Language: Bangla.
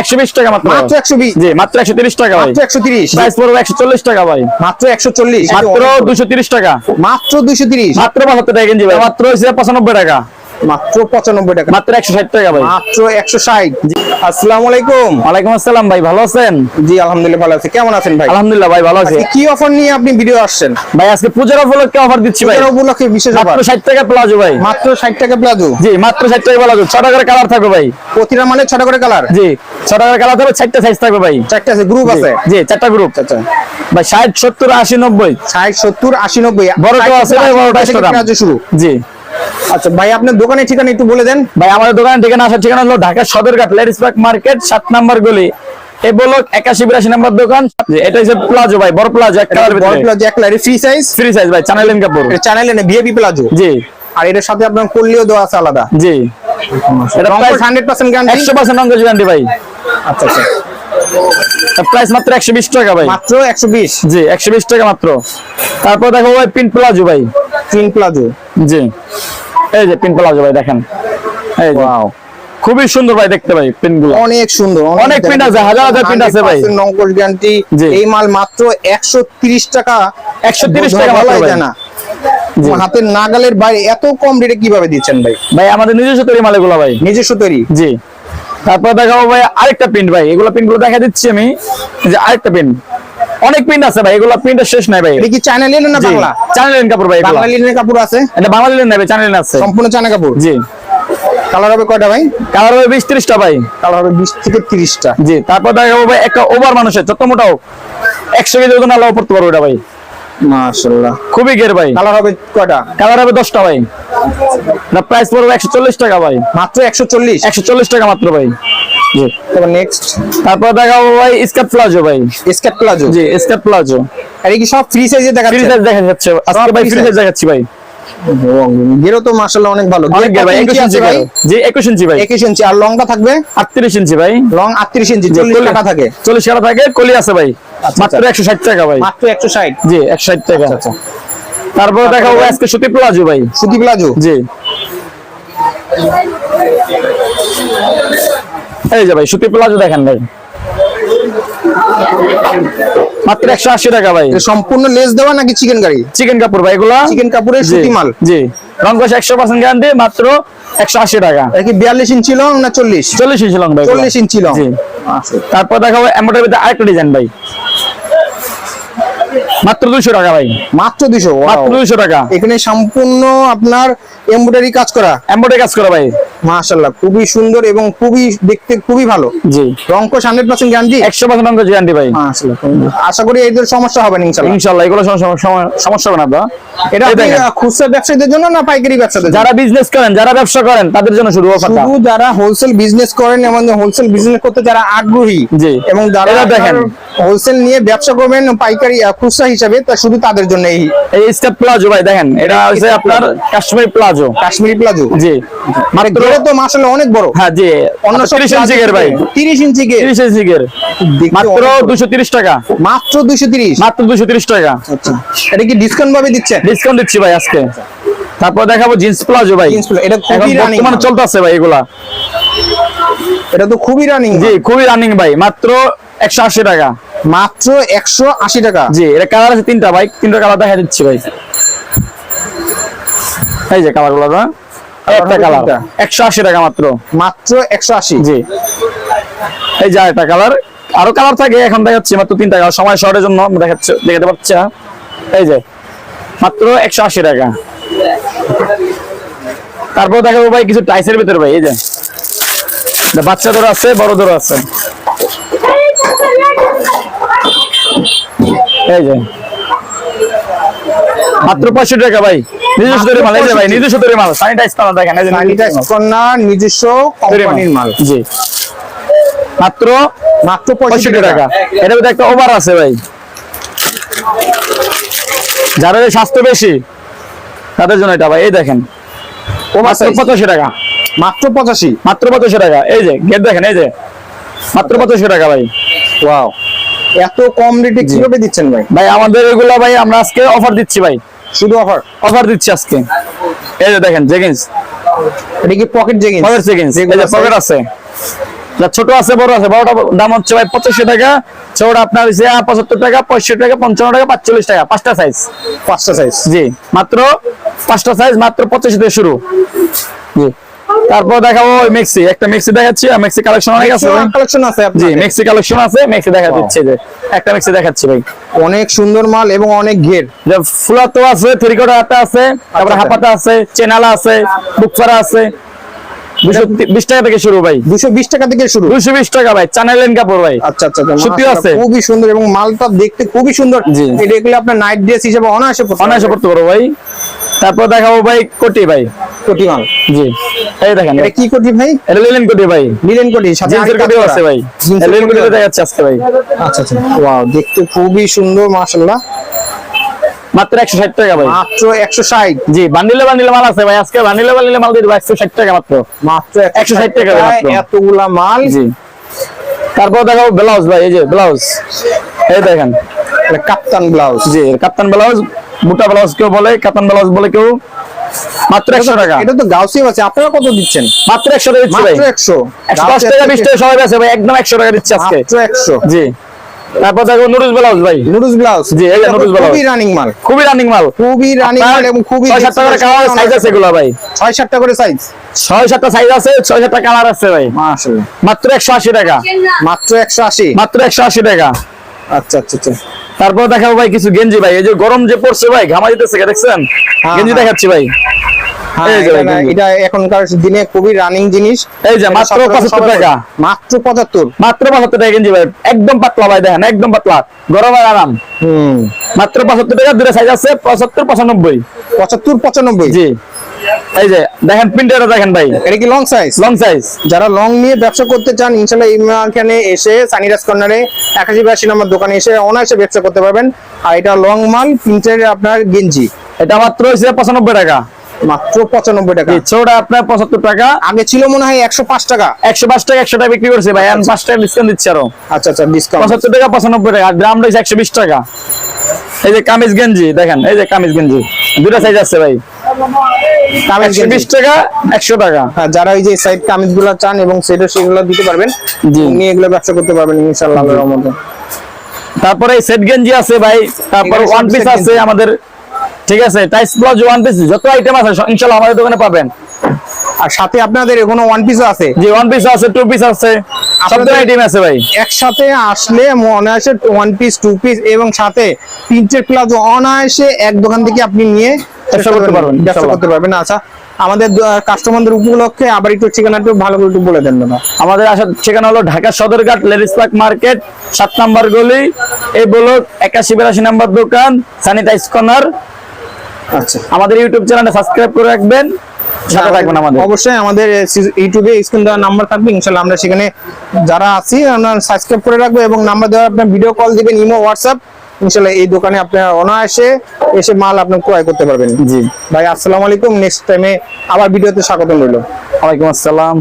একশো বিশ টাকা মাত্র। মাত্র একশো বিশ? জি মাত্র একশো তিরিশ টাকা ভাই। মাত্র একশো তিরিশ? প্রাইস পড়বে একশো চল্লিশ টাকা ভাই। মাত্র একশো চল্লিশ? মাত্র দুশো তিরিশ টাকা। মাত্র দুইশো তিরিশ? মাত্র বাহাত্তর টাকা গেঞ্জি ভাই। মাত্র হচ্ছে পঁচানব্বই টাকা। মাত্র পঁচানব্বই টাকা। মাত্র একশো ষাট টাকা ভাই। মাত্র একশো ষাট। আসসালামু আলাইকুম ওয়ালাইকুম আসসালাম ভাই ভালো আছেন? জি আলহামদুলিল্লাহ ভালো আছি। কেমন আছেন ভাই? আলহামদুলিল্লাহ ভাই ভালো আছি। কি অফার নিয়ে আপনি ভিডিও আসছেন? ভাই আজকে পূজার উপলক্ষে অফার দিচ্ছি ভাই। পূজার উপলক্ষে বিশেষ অফার মাত্র ষাট টাকা প্লাজো ভাই। মাত্র ষাট টাকা প্লাজো জি মাত্র ষাট টাকা প্লাজো ছ টাকার কালার থাকবে ভাই। প্রতিটা মানে ছটা করে কালার জি ছ টাকার কালার থাকবে চারটা সাইজ থাকবে ভাই। চারটা আছে গ্রুপ আছে? জি চারটা গ্রুপ আচ্ছা ভাই ষাট সত্তর আশি নব্বই। ষাট সত্তর আশি নব্বই। বড়টাও আছে ভাই, বড়টা থেকে extra শুরু। জি। আচ্ছা ভাই আপনার দোকানের ঠিকানা একটু বলে দেন। ভাই আমাদের দোকানের ঠিকানা আসার ঠিকানা হলো Dhaka Sadarghat ladies park market সাত নাম্বার গলি। এ বলক একাশি বিরাশি নাম্বার দোকান। এটা হচ্ছে প্লাজো ভাই বড় প্লাজো এক কালার বড় প্লাজো এক line free size free size ভাই চ্যানেল ইন কাপড়। এটা ভিআইপি প্লাজো। জি। আর এটার সাথে আপনার দেওয়া আছে আলাদা। জি। এটা প্রাইস গ্যারান্টি গ্যারান্টি ভাই। আচ্ছা আচ্ছা। প্রাইস মাত্র একশো বিশ টাকা ভাই। মাত্র একশো বিশ। জি একশো বিশ টাকা মাত্র। তারপর দেখো ভাই পিন প্লাজো ভাই। তিন প্লাজো। জি। এই যে পিন প্লাজো ভাই দেখেন। এই ওয়াও খুবই সুন্দর ভাই দেখতে ভাই পিনগুলো। অনেক সুন্দর অনেক আছে, হাজার হাজার আছে ভাই। গ্যারান্টি এই মাল মাত্র টাকা। 130 টাকা ভাই। যায় না। হাতের নাগালের বাইরে এত কম রেটে কীভাবে দিচ্ছেন ভাই? ভাই আমাদের নিজস্ব তৈরি মাল এগুলো ভাই। নিজস্ব তৈরি। জি। তারপর দেখাবো ভাই আরেকটা প্রিন্ট ভাই। এগুলো প্রিন্টগুলো দেখা দিচ্ছি আমি। যে আরেকটা প্রিন্ট অনেক প্রিন্ট আছে ভাই এগুলো প্রিন্টের শেষ নাই ভাই। এটা কি চায়না লিনেন না বাংলা? চ্যানেল কাপড় ভাই বাংলা লিনেনের কাপড় আছে? এটা বাংলা লিনেন নেবে চ্যানেল আছে। সম্পূর্ণ চায়না কাপড়? জি। কালার হবে কয়টা ভাই? কালার হবে বিশ ত্রিশটা ভাই। কালার হবে বিশ থেকে তিরিশটা। জি তারপর দেখাবো ভাই একটা ওভার মানুষের যত মোটাও। একশো কেজি ওজন আলাও পড়তে পারব এটা ভাই। মাশাআল্লাহ। খুবই গের ভাই। কালার হবে কয়টা? কালার হবে দশটা ভাই। না প্রাইস পড়বে একশো চল্লিশ টাকা ভাই। মাত্র একশো চল্লিশ? একশো চল্লিশ টাকা মাত্র ভাই। তারপর নেক্সট তারপর দেখাবো ভাই স্কার্ট প্লাজো ভাই। স্কার্ট প্লাজো জি স্কার্ট প্লাজো আর কি সব ফ্রি সাইজে দেখা ফ্রি সাইজ দেখা যাচ্ছে। আজকে ভাই ফ্রি সাইজ দেখাচ্ছি ভাই। গেরো তো মাশাআল্লাহ অনেক ভালো। অনেক ভাই ইঞ্চি ভাই? জি ইঞ্চি ভাই। একুশ ইঞ্চি আর লংটা থাকবে? আটত্রিশ ইঞ্চি ভাই। লং আটত্রিশ ইঞ্চি চল্লিশ কলি- টাকা থাকে। চল্লিশ টাকা থাকে কলি আছে ভাই। আচ্ছা, মাত্র একশো ষাট টাকা ভাই। মাত্র একশো ষাট? জি একশো ষাট টাকা। আচ্ছা তারপর দেখাবো আজকে সুতি প্লাজো ভাই। সুতি প্লাজো? জি। এই যে ভাই সুতি প্লাজো দেখেন ভাই। মাত্র একশো আশি টাকা ভাই। সম্পূর্ণ লেস দেওয়া নাকি চিকেন গাড়ি চিকেন কাপড় ভাই এগুলা? চিকেন কাপড়ের সুতি মাল। জি। রং কষ একশো পার্সেন্ট গ্যারান্টি মাত্র একশো আশি টাকা। কি বিয়াল্লিশ ইঞ্চি লং না চল্লিশ? চল্লিশ ইঞ্চি লং ভাই চল্লিশ ইঞ্চি লং। তারপর দেখাবো এমোটার ভিতরে আরেকটা ডিজাইন ভাই। মাত্র দুইশো টাকা ভাই। মাত্র দুশো মাত্র দুইশো টাকা। এখানে সম্পূর্ণ আপনার এমব্রয়ডারি কাজ করা। এমব্রয়ডারি কাজ করা ভাই। মাশাআল্লাহ খুবই সুন্দর এবং খুবই দেখতে খুবই ভালো। জি। রংকশ হান্ড্রেড পার্সেন্ট গ্যারান্টি একশো পার্সেন্ট অঙ্ক গ্যারান্টি ভাই। আশা করি এদের সমস্যা হবে না ইনশাল্লাহ ইনশাল্লাহ এগুলো সম- সম- সম- সমস্যা হবে না এটা খুচরা ব্যবসায়ীদের জন্য না পাইকারি ব্যবসাদের জন্য? যারা বিজনেস করেন যারা ব্যবসা করেন তাদের জন্য শুধু অফারটা শুধু যারা হোলসেল বিজনেস করেন এবং হোলসেল বিজনেস করতে যারা আগ্রহী জি। এবং যারা দেখেন। হোলসেল নিয়ে ব্যবসা করবেন পাইকারি খুচরা হিসাবে তা শুধু তাদের জন্য এই এই স্টেপ প্লাজো ভাই দেখেন এটা হচ্ছে আপনার কাশ্মীরি প্লাজো। কাশ্মীরি প্লাজো। জি। মানে গেরো তো মাসালে অনেক বড়। হ্যাঁ জি। অন্য সব 30 ইঞ্চি গের ভাই। তিরিশ ইঞ্চি গের। 30 ইঞ্চি গের। মাত্র অনেক বড়। 230 টাকা। মাত্র দুইশো তিরিশ? মাত্র 230 টাকা। আচ্ছা। এটা কি ডিসকাউন্ট ভাবে দিচ্ছে? ডিসকাউন্ট দিচ্ছি ভাই আজকে। তারপর দেখাবো জিন্স প্লাজো ভাই। Jeans palazzo, এটা খুবই রানিং বর্তমানে চলতেছে ভাই এগুলা। এটা তো খুবই রানিং জি খুবই রানিং ভাই মাত্র 180 টাকা। মাত্র একশো আশি টাকা? জি এটা কালার আছে তিনটা ভাই তিনটা কালার দেখা দিচ্ছি ভাই। এই যে কালারগুলো একটা কালার তিনটা। একশো আশি টাকা মাত্র। মাত্র একশো আশি। জি। এই যে একটা কালার আরও কালার থাকে এখন দেখাচ্ছি মাত্র তিনটা কালার সময় শর্টের জন্য দেখাচ্ছে দেখাতে পারছি না। এই যে মাত্র একশো আশি টাকা। তারপর দেখাবো ভাই কিছু টাইসের ভিতরে ভাই এই যে। বাচ্চাদের আছে বড়দের আছে। এই যে। মাত্র পঁয়ষট্টি টাকা ভাই। নিজস্ব তৈরি মাল এই যে ভাই নিজস্ব তৈরি মাল স্যানিটাইজ করা দেখেন এই যে স্যানিটাইজ নিজস্ব কন্যা নিজস্ব কোম্পানির মাল। জি। মাত্র মাত্র পঁয়ষট্টি টাকা। এটার মধ্যে একটা ওভার আছে ভাই। যাদের স্বাস্থ্য বেশি তাদের জন্য এটা ভাই এই দেখেন। ওভার মাত্র পঁচাশি টাকা। মাত্র পঁচাশি মাত্র পঁচাশি টাকা। এই যে গেট দেখেন এই যে। মাত্র পঁচাশি টাকা ভাই। ওয়াও এত কম রেটে কীভাবে দিচ্ছেন ভাই? ভাই আমাদের এগুলো ভাই আমরা আজকে অফার দিচ্ছি ভাই। শুধু অফার অফার দিচ্ছি আজকে। এই যে দেখেন জেগিন্স এটা কি পকেট জেগিংস পকেট জেগিন্স এই যে পকেট আছে। যা ছোট আছে বড় আছে। বড়টা দাম হচ্ছে ভাই পঁচাশি টাকা। ছোটটা আপনার হচ্ছে পঁচাত্তর টাকা পঁয়ষট্টি টাকা পঞ্চান্ন টাকা পাঁচচল্লিশ টাকা পাঁচটা সাইজ পাঁচটা সাইজ জি মাত্র পাঁচটা সাইজ মাত্র পঁচাশি থেকে শুরু। জি। তারপর দেখাবো মেক্সি একটা মেক্সি দেখাচ্ছি আর মেক্সি কালেকশন অনেক আছে কালেকশন আছে জি মেক্সি কালেকশন আছে মেক্সি দেখা দিচ্ছে যে। একটা মেক্সি দেখাচ্ছি ভাই। অনেক সুন্দর মাল এবং অনেক ঘের। যে ফুলাতো আছে থ্রিকোটা হাতা আছে তারপরে আচ্ছা। হাপাতা আছে চেনালা আছে বুকফারা আছে। দুশো বিশ টাকা থেকে শুরু ভাই। দুশো বিশ টাকা থেকে শুরু। দুশো বিশ টাকা ভাই চানাইলেন কাপড় ভাই। আচ্ছা আচ্ছা আছে। খুবই সুন্দর এবং মালটা দেখতে খুবই সুন্দর। জি। এটা এগুলো আপনার নাইট ড্রেস হিসেবে অনায়াসে পড়তে অনায়াসে করতে পারো ভাই। তারপর দেখাবো ভাই কোটি ভাই। কোটি মাল। জি। এই দেখেন এটা কি কোটি ভাই? এটা লিলেন কোটি ভাই। লিলেন কোটি সাথে জিন্সের করা। আছে ভাই। লিলেন কোটি কোটি আছে। দেখাচ্ছে আজকে ভাই। আচ্ছা আচ্ছা। ওয়াও দেখতে খুবই সুন্দর মাশাআল্লাহ। মাত্র একশো ষাট টাকা ভাই। মাত্র একশো ষাট। জি বান্ডিলে বান্ডিলে মাল আছে ভাই। আজকে বান্ডিলে বান্ডিলে মাল দিয়ে দেবো একশো ষাট টাকা মাত্র। মাত্র 160 টাকা মাত্র। এতগুলা মাল। জি। তারপর দেখাবো ব্লাউজ ভাই এই যে ব্লাউজ। এই দেখেন। এটা কাপ্তান ব্লাউজ। জি কাপ্তান ব্লাউজ। বুটা ব্লাউজ কেউ বলে কাপ্তান ব্লাউজ বলে কেউ? মাত্র একশো টাকা। এটা তো গাউসি আছে আপনারা কত দিচ্ছেন? মাত্র একশো টাকা দিচ্ছি মাত্র একশো। দশ টাকা বিশ টাকা সবাই আছে ভাই একদম একশো টাকা দিচ্ছে আজকে। একশো। জি। তারপর দেখো নুডলস ব্লাউজ ভাই। Noodles blouse. জি, এই যে noodles খুবই রানিং মাল। খুবই রানিং মাল। খুবই রানিং মাল এবং খুবই করে কালার সাইজ আছে এগুলো ভাই। ছয় সাতটা করে সাইজ ছয় সাতটা সাইজ আছে ছয় সাতটা কালার আছে ভাই। মাশাআল্লাহ। মাত্র একশো আশি টাকা। মাত্র একশো আশি। মাত্র একশো আশি টাকা। আচ্ছা আচ্ছা আচ্ছা। তারপর দেখাবো ভাই কিছু গেঞ্জি ভাই। এই যে গরম যে পড়ছে ভাই ঘামা যেতেছে দেখছেন? হ্যাঁ, গেঞ্জি হ্যাঁ। দেখাচ্ছি ভাই। হ্যাঁ, এটা এখনকার দিনে খুবই রানিং জিনিস। এই যে মাত্র সতেরোশো পঁচাত্তর সবাই টাকা। মাত্র পঁচাত্তর। মাত্র পঁচাত্তর টাকা গেঞ্জি ভাই। একদম পাতলা ভাই দেখেন একদম পাতলা। গরম আর আরাম। হুম। মাত্র পঁচাত্তর টাকা দুটো সাইজ আছে পঁচাত্তর পঁচানব্বই। পঁচাত্তর পঁচানব্বই। জি। এই যে দেখেন প্রিন্টারটা দেখেন ভাই। এটা কি লং সাইজ লং সাইজ যারা লং নিয়ে ব্যবসা করতে চান ইনশাল্লাহ এখানে এসে সানিরাজ কর্নারে একাশি বিরাশি নম্বর দোকানে এসে অনায়াসে ব্যবসা করতে পারবেন। আর এটা লং মাল প্রিন্টের আপনার গেঞ্জি। এটা মাত্র হয়েছে পঁচানব্বই টাকা। মাত্র পঁচানব্বই টাকা। ছোটা আপনার পঁচাত্তর টাকা। আগে ছিল মনে হয় একশো পাঁচ টাকা। একশো পাঁচ টাকা একশো টাকা বিক্রি করছে ভাই। পাঁচ টাকা ডিসকাউন্ট দিচ্ছে আরও। আচ্ছা আচ্ছা ডিসকাউন্ট পঁচাত্তর টাকা পঁচানব্বই টাকা। আর গ্রাম রয়েছে একশো বিশ টাকা। এই যে কামিজ গেঞ্জি দেখেন এই যে কামিজ গেঞ্জি। দুটা সাইজ আছে ভাই। টাকা একশো টাকা। হ্যাঁ, যারা এই যে সাইড কামিজগুলো চান এবং সেটা সেগুলো দিতে পারবেন নিয়ে এগুলো ব্যবসা করতে পারবেন ইনশাল্লাহ রহমতে। তারপরে সেট গেঞ্জি আছে ভাই তারপর ওয়ান পিস আছে আমাদের। ঠিক আছে টাইস প্লাজ ওয়ান পিস যত আইটেম আছে সব আমাদের দোকানে পাবেন। আর সাথে আপনাদের এখনও ওয়ান পিসও আছে? যে ওয়ান পিস আছে টু পিস আছে। সব ধরনের আইটেম আছে ভাই। একসাথে আসলে অনায়াসে ওয়ান পিস টু পিস এবং সাথে প্রিন্টের প্লাজো অনায়াসে এক দোকান থেকে আপনি নিয়ে ব্যবসা করতে পারবেন, ব্যবসা ইনশাল্লাহ। করতে পারবেন। আচ্ছা আমাদের কাস্টমারদের উপলক্ষে আবার একটু ঠিকানাটা ভালো করে একটু বলে দেন দাদা। আমাদের আসার ঠিকানা হলো Dhaka Sadarghat ladies park market সাত নাম্বার গলি এই একাশি বিরাশি নাম্বার দোকান স্যানিটাইজ কর্নার আচ্ছা। আমাদের ইউটিউব চ্যানেলটা সাবস্ক্রাইব করে রাখবেন সাথে থাকবেন আমাদের। অবশ্যই আমাদের ইউটিউবে স্ক্রিন নাম্বার থাকবে আমরা সেখানে যারা আছি আমরা সাবস্ক্রাইব করে রাখব এবং নাম্বার দেওয়ার আপনার ভিডিও কল দিবেন ইমো হোয়াটসঅ্যাপ ইনশাল্লাহ এই দোকানে আপনার অনায়াসে এসে মাল আপনি ক্রয় করতে পারবেন। জি। ভাই আসসালামু আলাইকুম। নেক্সট টাইমে আবার ভিডিওতে স্বাগত রইল। ওয়ালাইকুম আসসালাম।